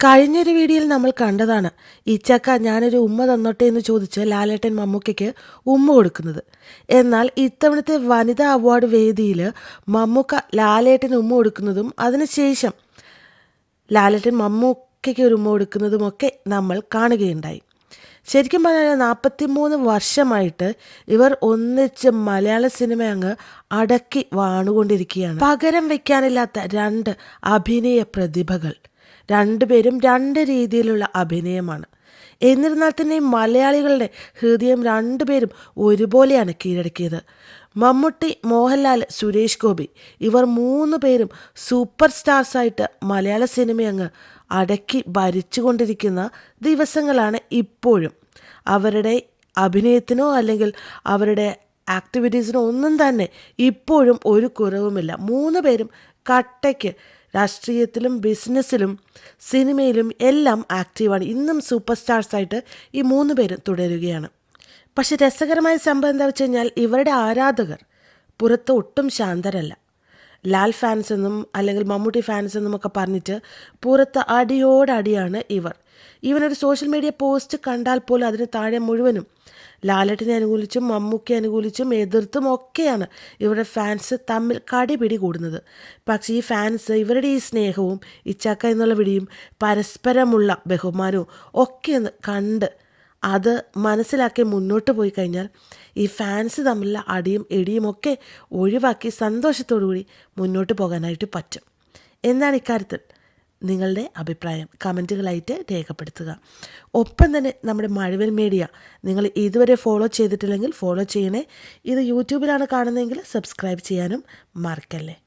കഴിഞ്ഞൊരു വീഡിയോയിൽ നമ്മൾ കണ്ടതാണ്. ഇച്ചക്ക ഞാനൊരു ഉമ്മ തന്നോട്ടെ എന്ന് ചോദിച്ച് ലാലേട്ടൻ മമ്മൂക്കയ്ക്ക് ഉമ്മ കൊടുക്കുന്നത്. എന്നാൽ ഇത്തവണത്തെ വനിതാ അവാർഡ് വേദിയിൽ മമ്മൂക്ക ലാലേട്ടൻ ഉമ്മ കൊടുക്കുന്നതും അതിനുശേഷം ലാലേട്ടൻ മമ്മൂക്കയ്ക്ക് ഒരു ഉമ്മ കൊടുക്കുന്നതുമൊക്കെ നമ്മൾ കാണുകയുണ്ടായി. ശരിക്കും പറഞ്ഞാൽ നാൽപ്പത്തി മൂന്ന് വർഷമായിട്ട് ഇവർ ഒന്നിച്ച് മലയാള സിനിമ അങ്ങ് അടക്കി വാണുകൊണ്ടിരിക്കുകയാണ്. പകരം വെക്കാനില്ലാത്ത രണ്ട് അഭിനയ പ്രതിഭകൾ. രണ്ടുപേരും രണ്ട് രീതിയിലുള്ള അഭിനയമാണ്. എന്നിരുന്നാൽ തന്നെ മലയാളികളുടെ ഹൃദയം രണ്ടുപേരും ഒരുപോലെയാണ് കീഴടക്കിയത്. മമ്മൂട്ടി മോഹൻലാൽ സുരേഷ് ഗോപി ഇവർ മൂന്ന് പേരും സൂപ്പർ സ്റ്റാർസായിട്ട് മലയാള സിനിമ അങ്ങ് അടക്കി ഭരിച്ചുകൊണ്ടിരിക്കുന്ന ദിവസങ്ങളാണ് ഇപ്പോഴും. അവരുടെ അഭിനയത്തിനോ അല്ലെങ്കിൽ അവരുടെ ആക്ടിവിറ്റീസിനോ ഒന്നും തന്നെ ഇപ്പോഴും ഒരു കുറവുമില്ല. മൂന്ന് പേരും കട്ടയ്ക്ക് രാഷ്ട്രീയത്തിലും ബിസിനസ്സിലും സിനിമയിലും എല്ലാം ആക്റ്റീവാണ്. ഇന്നും സൂപ്പർ സ്റ്റാർസായിട്ട് ഈ മൂന്ന് പേരും തുടരുകയാണ്. പക്ഷെ രസകരമായ സംഭവം എന്താ വെച്ച് കഴിഞ്ഞാൽ ഇവരുടെ ആരാധകർ പുറത്ത് ഒട്ടും ശാന്തരല്ല. ലാൽ ഫാൻസ് എന്നും അല്ലെങ്കിൽ മമ്മൂട്ടി ഫാൻസ് എന്നും ഒക്കെ പറഞ്ഞിട്ട് പുറത്ത് അടിയോടടിയാണ് ഇവർ. ഇവനൊരു സോഷ്യൽ മീഡിയ പോസ്റ്റ് കണ്ടാൽ പോലും അതിന് താഴെ മുഴുവനും ലാലേട്ടിനെ അനുകൂലിച്ചും മമ്മൂക്കി അനുകൂലിച്ചും എതിർത്തും ഒക്കെയാണ് ഇവരുടെ ഫാൻസ് തമ്മിൽ കടിപിടി കൂടുന്നത് പക്ഷേ ഈ ഫാൻസ് ഇവരുടെ ഈ സ്നേഹവും ഇച്ചാക്ക എന്നുള്ള വിടിയും പരസ്പരമുള്ള ബഹുമാനവും ഒക്കെ ഒന്ന് കണ്ട് അത് മനസ്സിലാക്കി മുന്നോട്ട് പോയി കഴിഞ്ഞാൽ ഈ ഫാൻസ് തമ്മിലുള്ള അടിയും ഇടിയും ഒക്കെ ഒഴിവാക്കി സന്തോഷത്തോടു കൂടി മുന്നോട്ട് പോകാനായിട്ട് പറ്റും. എന്നാണ് ഇക്കാര്യത്തിൽ നിങ്ങളുടെ അഭിപ്രായം കമന്റുകളായിട്ട് രേഖപ്പെടുത്തുക. ഒപ്പം തന്നെ നമ്മുടെ മഴവിൽ മീഡിയ നിങ്ങൾ ഇതുവരെ ഫോളോ ചെയ്തിട്ടില്ലെങ്കിൽ ഫോളോ ചെയ്യണേ. ഇത് യൂട്യൂബിലാണ് കാണുന്നതെങ്കിൽ സബ്സ്ക്രൈബ് ചെയ്യാനും മറക്കല്ലേ.